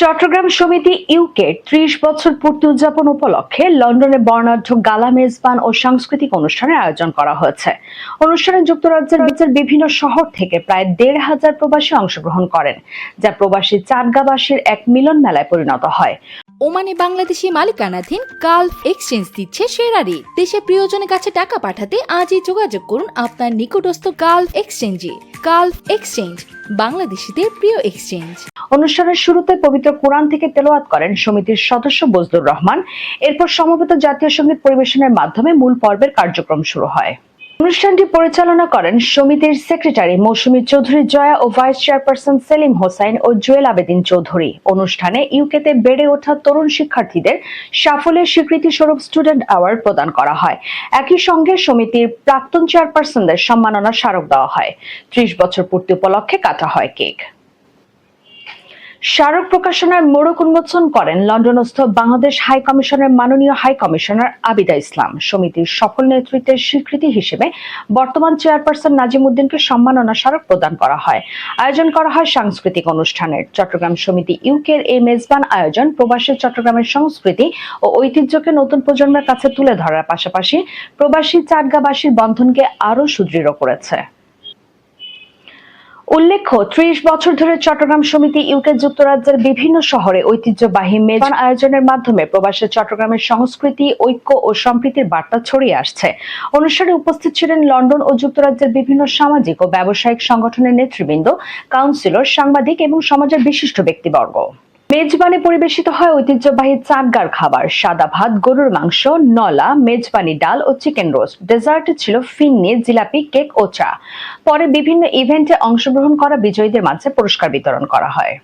চট্টগ্রাম সমিতি ইউকে ত্রিশ বছর পূর্তি উদযাপন উপলক্ষে লন্ডনে বর্ণাঢ্য গালা, মেজবান ও সাংস্কৃতিক অনুষ্ঠানের আয়োজন করা হয়েছে। অনুষ্ঠানে যুক্তরাজ্যের রাজ্যের বিভিন্ন শহর থেকে প্রায় দেড় হাজার প্রবাসী অংশগ্রহণ করেন, যা প্রবাসী চাটগাবাসীর এক মিলন মেলায় পরিণত হয়। ওমানে বাংলাদেশি মালিকানাধীন গালফ এক্সচেঞ্জ দিচ্ছে সেরা রেট দেশে প্রিয়জনের কাছে টাকা পাঠাতে আজই যোগাযোগ করুন আপনার নিকটস্থ গালফ এক্সচেঞ্জে। গালফ এক্সচেঞ্জ বাংলাদেশিদের প্রিয় এক্সচেঞ্জ অনুষ্ঠানের শুরুতে পবিত্র কোরআন থেকে তেলোয়াত করেন সমিতির সদস্য বজলুর রহমান। এরপর সমবেত জাতীয় সংগীত পরিবেশনের মাধ্যমে মূল পর্বের কার্যক্রম শুরু হয়। অনুষ্ঠানটি পরিচালনা করেন সমিতির সেক্রেটারি মৌসুমী চৌধুরী জয়া ও ভাইস চেয়ারপারসন সেলিম হোসাইন ও জুয়েল আবেদিন চৌধুরী। অনুষ্ঠানে ইউকেতে বেড়ে ওঠা তরুণ শিক্ষার্থীদের সাফল্যের স্বীকৃতি স্বরূপ স্টুডেন্ট অ্যাওয়ার্ড প্রদান করা হয়। একই সঙ্গে সমিতির প্রাক্তন চেয়ারপারসনদের সম্মাননা স্মারক দেওয়া হয়। ত্রিশ বছর পূর্তি উপলক্ষে কাটা হয় কেক। স্মারক প্রকাশনার মোড়ক উন্মোচন করেন লন্ডনস্থ বাংলাদেশ হাই কমিশনের মাননীয় হাই কমিশনার আবিদা ইসলাম। সমিতির সফল নেতৃত্বের স্বীকৃতি হিসেবে বর্তমান চেয়ারপারসন নাজিম উদ্দিনকে সম্মাননা স্মারক প্রদান করা হয়। আয়োজন করা হয় সাংস্কৃতিক অনুষ্ঠানের। চট্টগ্রাম সমিতি ইউকের এই মেজবান আয়োজন প্রবাসী চট্টগ্রামের সংস্কৃতি ও ঐতিহ্যকে নতুন প্রজন্মের কাছে তুলে ধরার পাশাপাশি প্রবাসী চাটগাবাসীর বন্ধনকে আরও সুদৃঢ় করেছে। উল্লেখ্য, ত্রিশ বছর ধরে চট্টগ্রাম সমিতি ইউকে যুক্তরাজ্যের বিভিন্ন শহরে ঐতিহ্যবাহী মেজবান আয়োজনের মাধ্যমে প্রবাসে চট্টগ্রামের সংস্কৃতি, ঐক্য ও সম্প্রীতির বার্তা ছড়িয়ে আসছে। অনুষ্ঠানে উপস্থিত ছিলেন লন্ডন ও যুক্তরাজ্যের বিভিন্ন সামাজিক ও ব্যবসায়িক সংগঠনের নেতৃবৃন্দ, কাউন্সিলর, সাংবাদিক এবং সমাজের বিশিষ্ট ব্যক্তিবর্গ। মেজবানে পরিবেশিত হয় ঐতিহ্যবাহী চাটগার খাবার। সাদা ভাত, গরুর মাংস, নলা, মেজবানি ডাল ও চিকেন রোস্ট। ডেজার্টে ছিল ফিন্নি, জিলাপি, কেক ও চা। পরে বিভিন্ন ইভেন্টে অংশগ্রহণ করা বিজয়ীদের মাঝে পুরস্কার বিতরণ করা হয়।